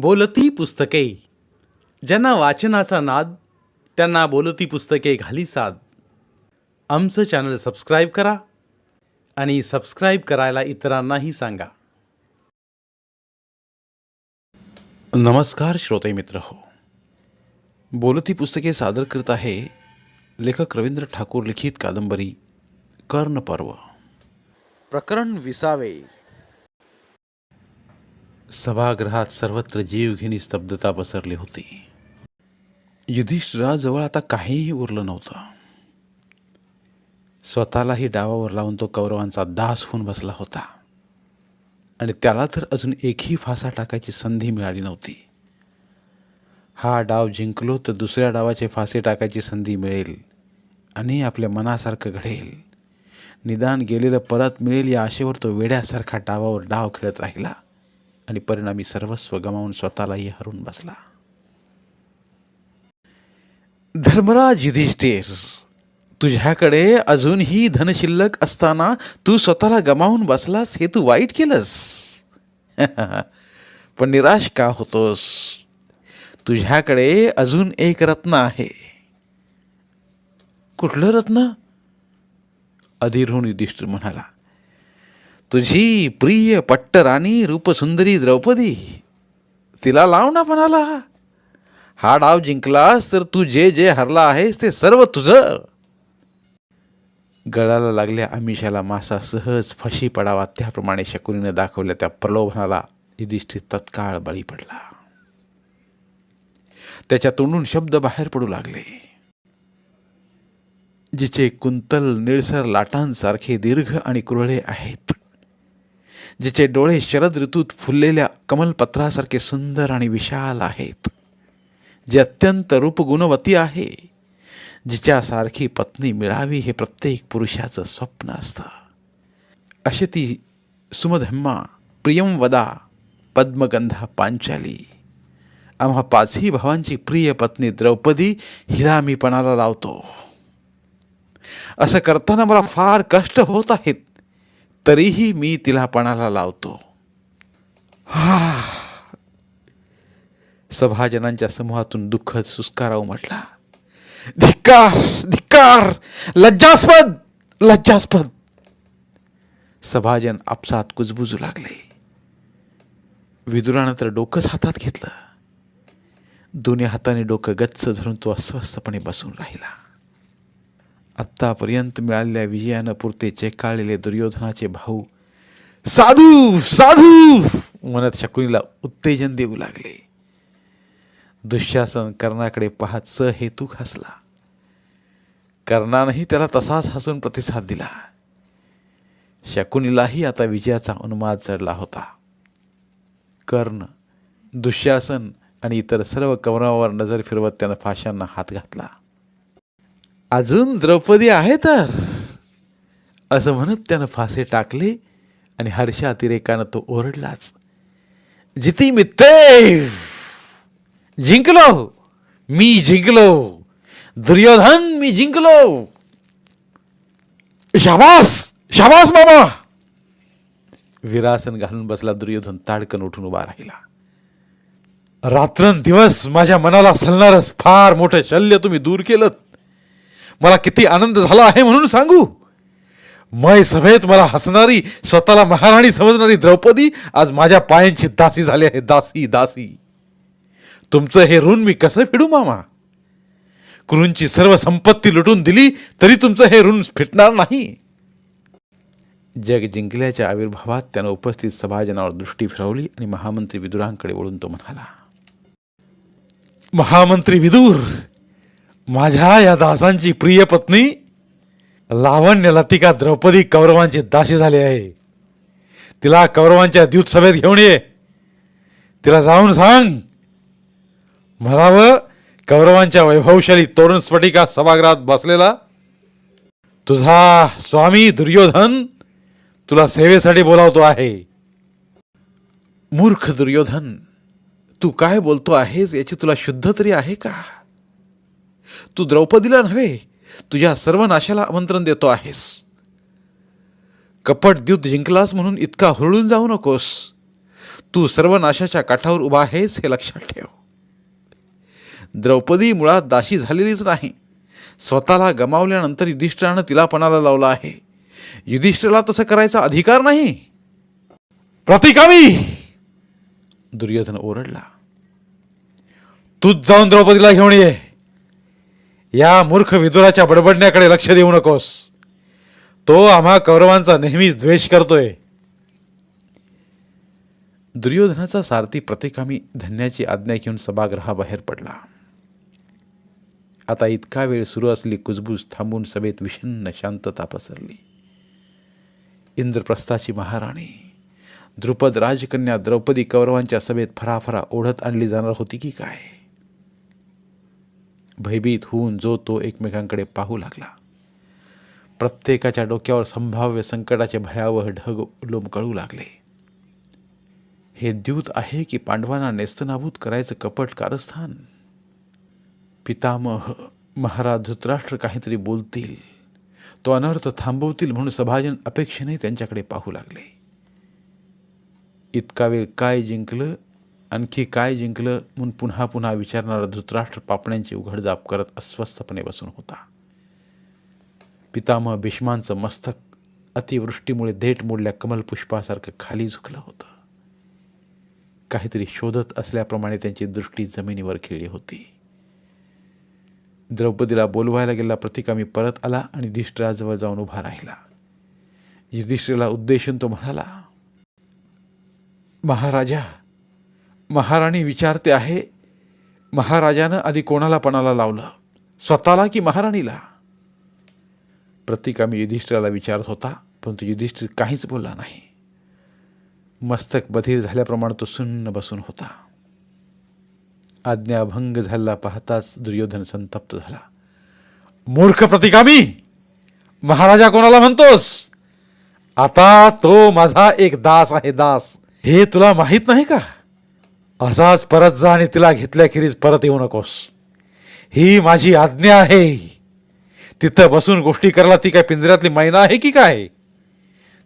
बोलती पुस्तके. ज्यांना वाचनाचा नाद त्यांना बोलती पुस्तके घाली साद. आमचं चॅनल सबस्क्राईब करा आणि सबस्क्राईब करायला इतरांनाही सांगा. नमस्कार श्रोते मित्र हो. बोलती पुस्तके सादर करत आहे लेखक रवींद्र ठाकूर लिखित कादंबरी कर्ण पर्व प्रकरण विसावे. सभागृहात सर्वत्र जीवघेणी स्तब्धता पसरली होती. युधिष्ठिराजवळ आता काहीही उरलं नव्हतं. स्वतःलाही डावावर लावून तो कौरवांचा दास होऊन बसला होता. आणि त्याला तर अजून एकही फासा टाकायची संधी मिळाली नव्हती. हा डाव जिंकलो तर दुसऱ्या डावाचे फासे टाकायची संधी मिळेल आणि आपल्या मनासारखं घडेल. निदान गेलेलं परत मिळेल या आशेवर तो वेड्यासारखा डावावर डाव खेळत राहिला. आणि परिणामी सर्वस्व गमावून स्वतःलाही हरून बसला. धर्मराज युधिष्ठिर तुझ्याकडे अजूनही धनशिल्लक असताना तू स्वतःला गमावून बसलास हे तू वाईट केलंस. पण निराश का होतोस? तुझ्याकडे अजून एक रत्न आहे. कुठलं रत्न? अधीरहून युधिष्ठिर म्हणाला. तुझी प्रिय पट्टराणी रूपसुंदरी द्रौपदी तिला लाव ना म्हणाला हा डाव जिंकलास तर तू जे जे हरला आहेस ते सर्व तुझं. गळाला लागल्या आमिषाला मासा सहज फशी पडावा त्याप्रमाणे शकुनीने दाखवल्या त्या प्रलोभनाला युधिष्ठिर तत्काळ बळी पडला. त्याच्या तोंडून शब्द बाहेर पडू लागले. जिचे कुंतल निळसर लाटांसारखे दीर्घ आणि कुरळे आहेत. जिचे डोळे शरद ऋतूत फुललेल्या कमलपत्रासारखे सुंदर आणि विशाल आहेत. जे अत्यंत रूपगुणवती आहे. जिच्यासारखी पत्नी मिळावी हे प्रत्येक पुरुषाचं स्वप्न असतं. अशी ती सुमधम्मा प्रियंवदा पद्मगंधा पांचाली. आम्हा पाचही भावांची प्रिय पत्नी द्रौपदी हिला मी पणाला लावतो. असं करताना मला फार कष्ट होत आहेत. तरीही मी तिला पणाला लावतो. सभाजनांच्या समूहातून दुःखद सुस्कारा उमटला धिक्कार धिक्कार लज्जास्पद लज्जास्पद. सभाजन आपसात कुजबुजू लागले. विदुरानं तर डोकंच हातात घेतलं. दोन्ही हाताने डोकं गच्च धरून तो अस्वस्थपणे बसून राहिला. आत्तापर्यंत मिळालेल्या विजयानं पुरते चेकाळलेले दुर्योधनाचे भाऊ. साधू साधू! म्हणत शकुनीला उत्तेजन देऊ लागले. दुःशासन कर्णाकडे पाहत स हसला कर्णानंही त्याला तसाच हसून प्रतिसाद दिला. शकुनीलाही आता विजयाचा उन्माद चढला होता. कर्ण दुःशासन आणि इतर सर्व कवरावर नजर फिरवत त्यानं फाशांना हात घातला. अजून द्रौपदी आहे तर? असं म्हणत त्यानं फासे टाकले आणि हर्षातिरेकानं तो ओरडलाच. जिती मित्ते जिंकलो! मी जिंकलो! दुर्योधन मी जिंकलो! शाबास! शाबास मामा! विरासन घालून बसला दुर्योधन ताडकन उठून उभा राहिला. रात्रंदिवस माझ्या मनाला सलणारच फार मोठं शल्य तुम्ही दूर केलं मला किती आनंद झाला आहे म्हणून सांगू? मय सभेत मला हसणारी स्वतःला महाराणी समजणारी द्रौपदी आज माझ्या पायांची दासी झाली आहे. दासी दासी. तुमचं हे ऋण मी कसं फेडू मामा? कुरूंची सर्व संपत्ती लुटून दिली तरी तुमचं हे ऋण फिटणार नाही. जग जिंकल्याच्या आविर्भावात त्यानं उपस्थित सभाजनावर दृष्टी फिरवली आणि महामंत्री विदुरांकडे वळून तो म्हणाला महामंत्री विदूर माझ्या या दासांची प्रिय पत्नी लावण्य लतिका द्रौपदी कौरवांची दासी झाली आहे. तिला कौरवांच्या द्यूत सभेत घेऊन ये. तिला जाऊन सांग. म्हणावं कौरवांच्या वैभवशाली तोरण स्फटिका सभागृहात बसलेला तुझा स्वामी दुर्योधन तुला सेवेसाठी बोलावतो आहे. मूर्ख दुर्योधन तू काय बोलतो आहेस याची तुला शुद्ध तरी आहे का? तू द्रौपदीला नव्हे तुझ्या सर्व नाशाला आमंत्रण देतो आहेस. कपट द्युत जिंकलास म्हणून इतका हुरळून जाऊ नकोस. तू सर्वनाशाच्या काठावर उभा आहेस हे लक्षात ठेव. द्रौपदी मुळात दाशी झालेलीच नाही. स्वतःला गमावल्यानंतर युधिष्ठिरानं तिला पणाला लावला आहे. युधिष्ठिरला तसं करायचा अधिकार नाही. प्रतिकामी दुर्योधन ओरडला. तूच जाऊन द्रौपदीला घेऊन ये. या मूर्ख विदुराच्या बडबडण्याकडे लक्ष देऊ नकोस. तो आम्हा कौरवांचा नेहमीच द्वेष करतोय. दुर्योधनाचा सारथी प्रतिकामी धन्याची आज्ञा घेऊन सभागृहाबाहेर पडला. आता इतका वेळ सुरू असली कुजबूज थांबून सभेत विषण्ण शांतता पसरली. इंद्रप्रस्थाची महाराणी द्रुपद राजकन्या द्रौपदी कौरवांच्या सभेत फराफरा ओढत आणली जाणार होती की काय? भयभीत होऊन जो तो एकमेकांकडे पाहू लागला. प्रत्येकाच्या डोक्यावर संभाव्य संकटाचे भयावह ढग लोंबकळू लागले. हे द्यूत आहे की पांडवांना नेस्तनाभूत करायचं कपट कारस्थान? पितामह महाराज धृतराष्ट्र काहीतरी बोलतील. तो अनर्थ थांबवतील म्हणून सभाजन अपेक्षेने त्यांच्याकडे पाहू लागले. इतका वेळ काय जिंकलं? आणखी काय जिंकलं म्हणून पुन्हा पुन्हा विचारणारा धृतराष्ट्र पापण्यांची उघडजाप करत अस्वस्थपणे बसून होता. पितामह भीष्मांचं मस्तक अतिवृष्टीमुळे देठ मोडल्या कमलपुष्पासारखं खाली झुकलं होतं. काहीतरी शोधत असल्याप्रमाणे त्यांची दृष्टी जमिनीवर खेळली होती. द्रौपदीला बोलवायला गेला प्रतिकामी परत आला आणि युधिष्ठिराजवळ जाऊन उभा राहिला. युधिष्ठिराला उद्देशून तो म्हणाला महाराजा महाराणी विचारते आहे महाराजानं आधी कोणाला पणाला लावलं? स्वतःला की महाराणीला? प्रतिकामी युधिष्ठिराला विचारत होता परंतु युधिष्ठिर काहीच बोलला नाही. मस्तक बधीर झाल्याप्रमाणे तो सुन्न बसून होता. आज्ञाभंग झाला पाहताच दुर्योधन संतप्त झाला. मूर्ख प्रतिकामी महाराजा कोणाला म्हणतोस? आता तो माझा एक दास आहे दास. हे तुला माहीत नाही का? असाच परत जा आणि तिला घेतल्याखेरीज परत येऊ नकोस. ही माझी आज्ञा आहे. तिथं बसून गोष्टी करायला ती काय पिंजऱ्यातली मैना आहे की काय?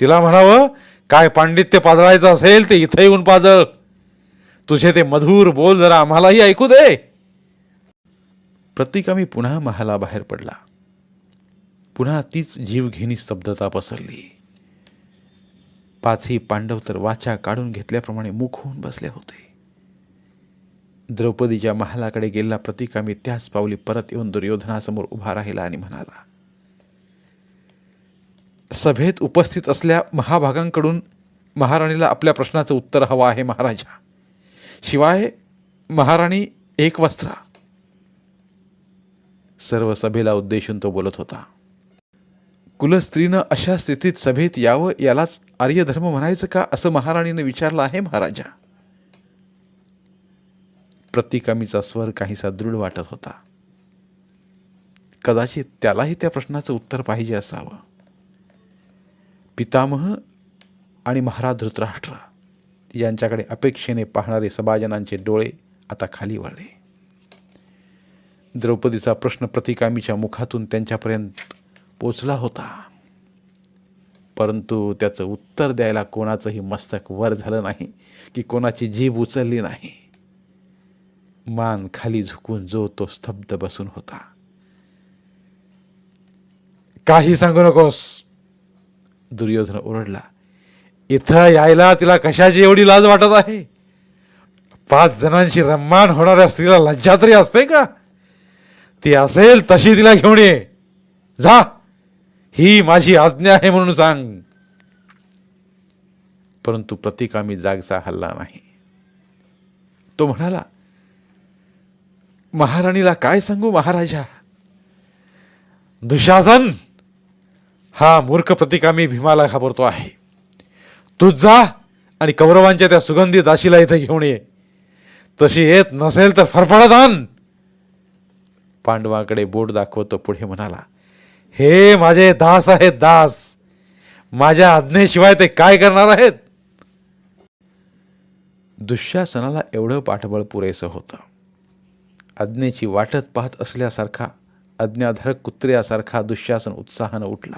तिला म्हणावं काय पांडित्य पाजळायचं असेल ते इथं येऊन पाजळ. तुझे ते मधुर बोल जरा आम्हालाही ऐकू दे. प्रतिकामी पुन्हा महाला बाहेर पडला. पुन्हा तीच जीवघेणी स्तब्धता पसरली. पाचही पांडव तर वाचा काढून घेतल्याप्रमाणे मुख होऊन बसले होते. द्रौपदीच्या महालाकडे गेलेला प्रतिकामी त्याच पावली परत येऊन दुर्योधनासमोर उभा राहिला आणि म्हणाला सभेत उपस्थित असल्या महाभागांकडून महाराणीला आपल्या प्रश्नाचं उत्तर हवं आहे महाराजा. शिवाय महाराणी एक वस्त्रा. सर्व सभेला उद्देशून तो बोलत होता कुलस्त्रीनं अशा स्थितीत सभेत यावं यालाच आर्यधर्म म्हणायचं का असं महाराणीनं विचारलं आहे महाराजा? प्रतिकामीचा स्वर काहीसा दृढ वाटत होता. कदाचित त्यालाही त्या प्रश्नाचं उत्तर पाहिजे असावं. पितामह आणि महाराज धृतराष्ट्र यांच्याकडे अपेक्षेने पाहणारे सभाजनांचे डोळे आता खाली वळले. द्रौपदीचा प्रश्न प्रतिकामीच्या मुखातून त्यांच्यापर्यंत पोचला होता. परंतु त्याचं उत्तर द्यायला कोणाचंही मस्तक वर झालं नाही की कोणाची जीभ उचलली नाही. मान खाली झुकून जो तो स्तब्ध बसून होता. काही सांगू नकोस. दुर्योधन ओरडला. इथं यायला तिला कशाची एवढी लाज वाटत आहे? पाच जणांशी रम्मान होणाऱ्या स्त्रीला लज्जा तरी असते का? ती असेल तशी तिला घेऊन ये. जा. ही माझी आज्ञा आहे म्हणून सांग. परंतु प्रतिकामी जागचा हल्ला नाही. तो म्हणाला महाराणीला काय सांगू महाराजा? दुशासन हा मूर्ख प्रतिकामी भीमाला घाबरतो आहे. तू जा आणि कौरवांच्या त्या सुगंधी दाशीला इथे घेऊन ये. तशी येत नसेल तर फरफडत आण. पांडवाकडे बोट दाखवतो पुढे म्हणाला हे माझे दास आहेत दास. माझ्या आज्ञेशिवाय ते काय करणार आहेत? दुःशासनाला एवढं पाठबळ पुरेसं होतं. आज्ञेची वाटत पाहत असल्यासारखा आज्ञाधारक कुत्र्यासारखा दुःशासन उत्साहानं उठला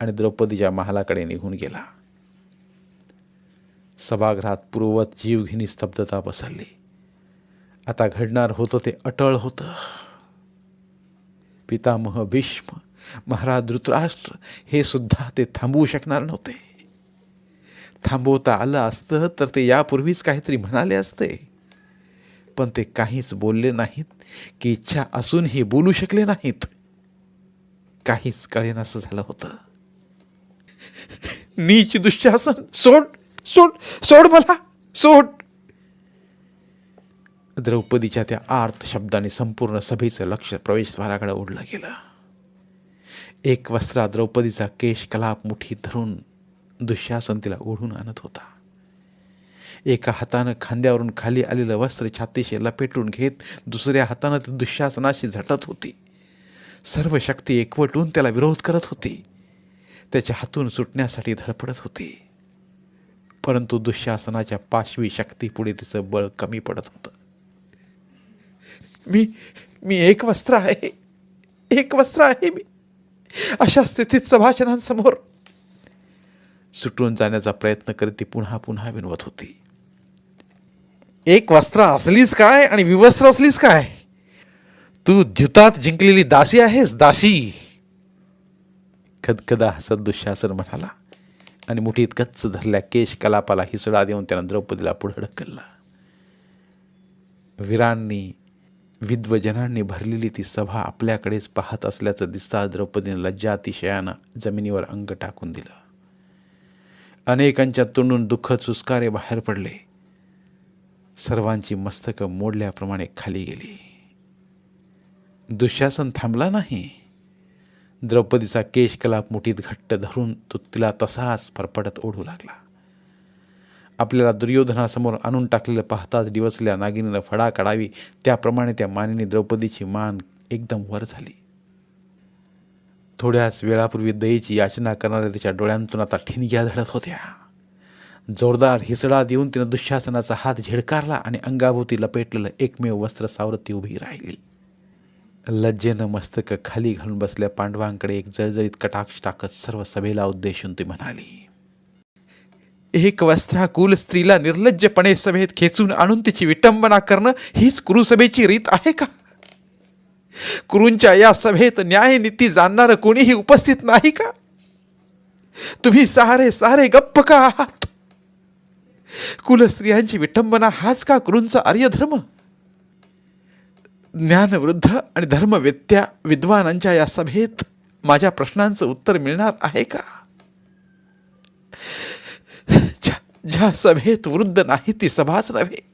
आणि द्रौपदीच्या महालाकडे निघून गेला. सभागृहात पूर्ववत जीवघेणी स्तब्धता पसरली. आता घडणार होतं ते अटळ होतं. पितामह भीष्म महाराज धृतराष्ट्र हे सुद्धा ते थांबवू शकणार नव्हते. थांबवता आलं असतं तर ते यापूर्वीच काहीतरी म्हणाले असते. पण ते काहीच बोलले नाहीत की इच्छा असूनही बोलू शकले नाहीत. काहीच कळेनासं झालं होतं. नीच दुःशासन सोड सोड सोड मला सोड. द्रौपदीच्या त्या आर्त शब्दाने संपूर्ण सभेचं लक्ष प्रवेशद्वाराकडे ओढलं गेलं. एक वस्त्रा द्रौपदीचा केश कलाप मुठी धरून दुःशासन तिला ओढून आणत होता. एका हातानं खांद्यावरून खाली आलेलं वस्त्र छातीशी लपेटून घेत दुसऱ्या हातानं ती दुःशासनाशी झटत होती. सर्व शक्ती एकवटून त्याला विरोध करत होती. त्याच्या हातून सुटण्यासाठी धडपडत होती. परंतु दुःशासनाच्या पाशवी शक्तीपुढे तिचं बळ कमी पडत होतं. मी मी एक वस्त्र आहे. एक वस्त्र आहे मी. अशा स्थितीत सभाषणांसमोर सुटून जाण्याचा प्रयत्न करीत ती पुन्हा पुन्हा विनवत होती. एक वस्त्र असलीस काय आणि विवस्त्र असलीस काय? तू जितात जिंकलेली दासी आहेस दासी. खदखदा हसत दुःशासन म्हणाला आणि मुठीत गच्च धरल्या केश कलापाला हिसडा देऊन त्यानं द्रौपदीला पुढे ढकलला. वीरांनी विद्वजनांनी भरलेली ती सभा आपल्याकडेच पाहत असल्याचं दिसता द्रौपदीनं लज्जातिशयानं जमिनीवर अंग टाकून दिलं. अनेकांच्या तोंडून दुःख चुस्कारे बाहेर पडले. सर्वांची मस्तकं मोडल्याप्रमाणे खाली गेली. दुःशासन थांबला नाही. द्रौपदीचा केशकलाप मुठीत घट्ट धरून तो तिला तसाच फरफडत ओढू लागला. आपल्याला दुर्योधनासमोर आणून टाकलेलं पाहताच डिवचल्या नागिनीनं फडा काढावी त्याप्रमाणे त्या मानेने द्रौपदीची मान एकदम वर झाली. थोड्याच वेळापूर्वी दयेची याचना करणाऱ्या तिच्या डोळ्यांतून आता ठिणग्या झडत होत्या. जोरदार हिसडा देऊन तिनं दुःशासनाचा हात झिडकारला आणि अंगाभोवती लपेटलेलं एकमेव वस्त्र सावरत ती उभी राहिली. लज्जेनं मस्तक खाली घालून बसल्या पांडवांकडे एक जळजळीत कटाक्ष टाकत सर्व सभेला उद्देशून ती म्हणाली एक वस्त्राकुल स्त्रीला निर्लज्जपणे सभेत खेचून आणून तिची विटंबना करणं हीच कुरुसभेची रीत आहे का? कुरूंच्या या सभेत न्यायनीती जाणणारं कोणीही उपस्थित नाही का? तुम्ही सारे सारे गप्प का आहात? कुलस्त्रियांची विटंबना हाच का कुरूंचा आर्यधर्म? ज्ञानवृद्ध आणि धर्मवेत्या विद्वानांच्या या सभेत माझ्या प्रश्नांचं उत्तर मिळणार आहे का? ज्या ज्या सभेत वृद्ध नाही ती सभाच नव्हे.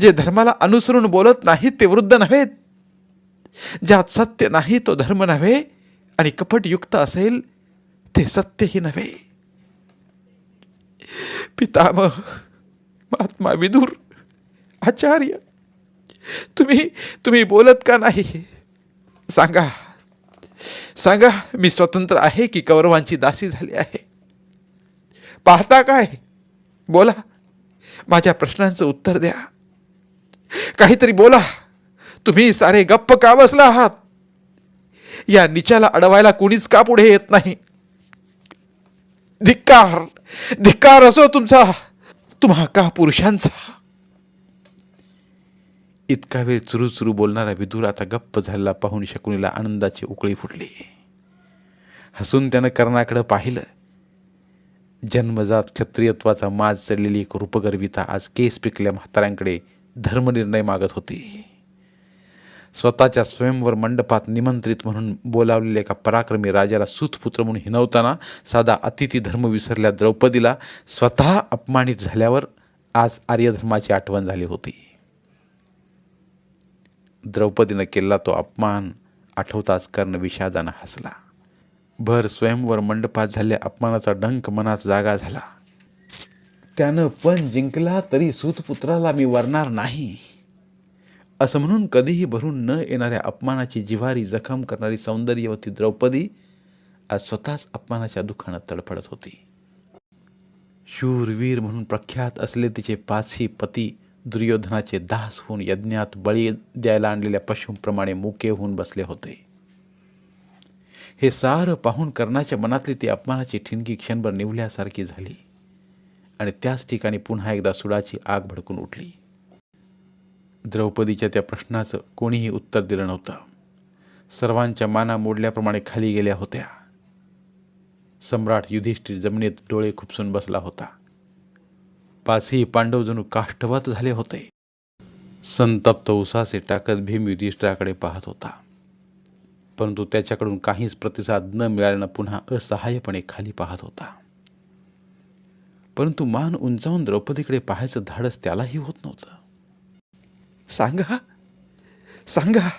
जे धर्माला अनुसरून बोलत नाहीत ते वृद्ध नव्हेत ज्यात सत्य नाही तो धर्म नव्हे. आणि कपटयुक्त असेल ते सत्यही नव्हे. पितामह महात्मा विदुर आचार्य तुम्ही तुम्ही बोलत का नाही? सांगा. सांगा मी स्वतंत्र आहे की कौरवांची दासी झाली आहे? पाहता काय? बोला. माझ्या प्रश्नांचं उत्तर द्या. काहीतरी बोला. तुम्ही सारे गप्प का बसला आहात? या निचाला अडवायला कुणीच का पुढे येत नाही? धिक्कार धिक्कार असो तुमचा तुम्हा का पुरुषांचा? इतका वेळ चुरू चुरू बोलणारा विदूर आता गप्प झालेला पाहून शकुनीला आनंदाची उकळी फुटली. हसून त्यानं कर्णाकडं पाहिलं. जन्मजात क्षत्रियत्वाचा माज चढलेली एक रूपगर्विता आज केस पिकल्या म्हाताऱ्यांकडे धर्मनिर्णय मागत होती. स्वतःच्या स्वयंवर मंडपात निमंत्रित म्हणून बोलावलेल्या एका पराक्रमी राजाला सूतपुत्र म्हणून हिनवताना साधा अतिथी धर्म विसरल्या द्रौपदीला स्वतः अपमानित झाल्यावर आज आर्यधर्माची आठवण झाली होती. द्रौपदीनं केलेला तो अपमान आठवताच कर्ण विषादानं हसला. भर स्वयंवर मंडपात झाल्या अपमानाचा डंक मनात जागा झाला. त्यानं पण जिंकला तरी सुतपुत्राला मी वरणार नाही. असं म्हणून कधीही भरून न येणाऱ्या अपमानाची जिव्हारी जखम करणारी सौंदर्यवती द्रौपदी आज स्वतःच अपमानाच्या दुखानं तडफडत होती. शूरवीर म्हणून प्रख्यात असले तिचे पाचही पती दुर्योधनाचे दास होऊन यज्ञात बळी द्यायला आणलेल्या पशूंप्रमाणे मुके होऊन बसले होते. हे सारं पाहून कर्णाच्या मनातली ती अपमानाची ठिणगी क्षणभर निवल्यासारखी झाली आणि त्याच ठिकाणी पुन्हा एकदा सुडाची आग भडकून उठली. द्रौपदीच्या त्या प्रश्नाचं कोणीही उत्तर दिलं नव्हतं. सर्वांच्या माना मोडल्याप्रमाणे खाली गेल्या होत्या. सम्राट युधिष्ठिर जमिनीत डोळे खुपसून बसला होता. पाचही पांडव जणू काष्टवत झाले होते. संतप्त उसासे टाकत भीम युधिष्ठिराकडे पाहत होता. परंतु त्याच्याकडून काहीच प्रतिसाद न मिळाल्यानं पुन्हा असहाय्यपणे खाली पाहत होता. परंतु मान उंचावून द्रौपदीकडे पाहायचं धाडस त्यालाही होत नव्हतं. सांगा. सांगा.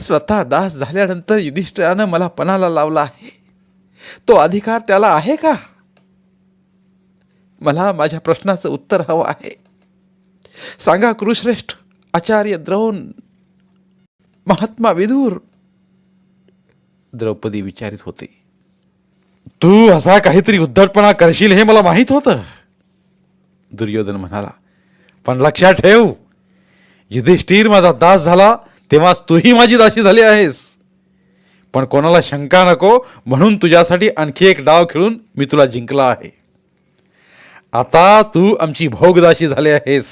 स्वतः दास झाल्यानंतर युधिष्ठिरानं मला पणाला लावला आहे. तो अधिकार त्याला आहे का? मला माझ्या प्रश्नाचं उत्तर हवं आहे. सांगा कुरुश्रेष्ठ आचार्य द्रोण महात्मा विदूर. द्रौपदी विचारित होते. तू असा काहीतरी उद्धटपणा करशील हे मला माहीत होतं. दुर्योधन म्हणाला पण लक्षात ठेव युधिष्ठिर माझा दास झाला तेव्हाच तूही माझी दासी झाली आहेस. पण कोणाला शंका नको म्हणून तुझ्यासाठी आणखी एक डाव खेळून मी तुला जिंकला आहे. आता तू आमची भोगदाशी झाली आहेस.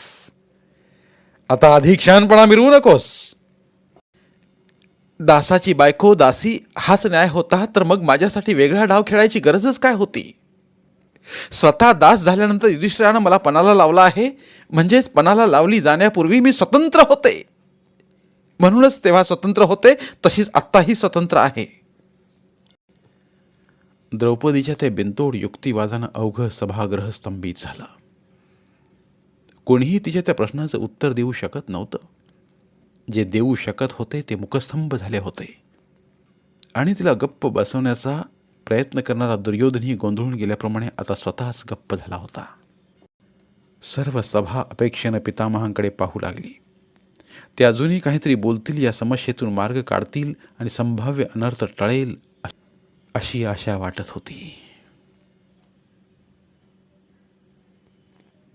आता अधिक शहाणपणा मिरवू नकोस. दासाची बायको दासी हाच न्याय होता तर मग माझ्यासाठी वेगळा डाव खेळायची गरजच काय होती? स्वतः दास झाल्यानंतर युधिष्ठिरानं मला पणाला लावला आहे. म्हणजेच पणाला लावली जाण्यापूर्वी मी स्वतंत्र होते. म्हणूनच तेव्हा स्वतंत्र होते तशीच आत्ताही स्वतंत्र आहे. द्रौपदीच्या ते बिनतोड युक्तिवादानं अवघं सभागृह स्तंभित झालं. कोणीही तिच्या त्या प्रश्नाचं उत्तर देऊ शकत नव्हतं. जे देऊ शकत होते ते मुखस्तंभ झाले होते. आणि तिला गप्प बसवण्याचा प्रयत्न करणारा दुर्योधनही गोंधळून गेल्याप्रमाणे आता स्वतःच गप्प झाला होता. सर्व सभा अपेक्षेनं पितामहांकडे पाहू लागली. ते अजूनही काहीतरी बोलतील या समस्येतून मार्ग काढतील आणि संभाव्य अनर्थ टळेल अशी आशा वाटत होती.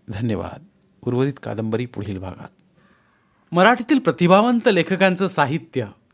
धन्यवाद. उर्वरित कादंबरी पुढील भागात. मराठीतील प्रतिभावंत लेखकांचं साहित्य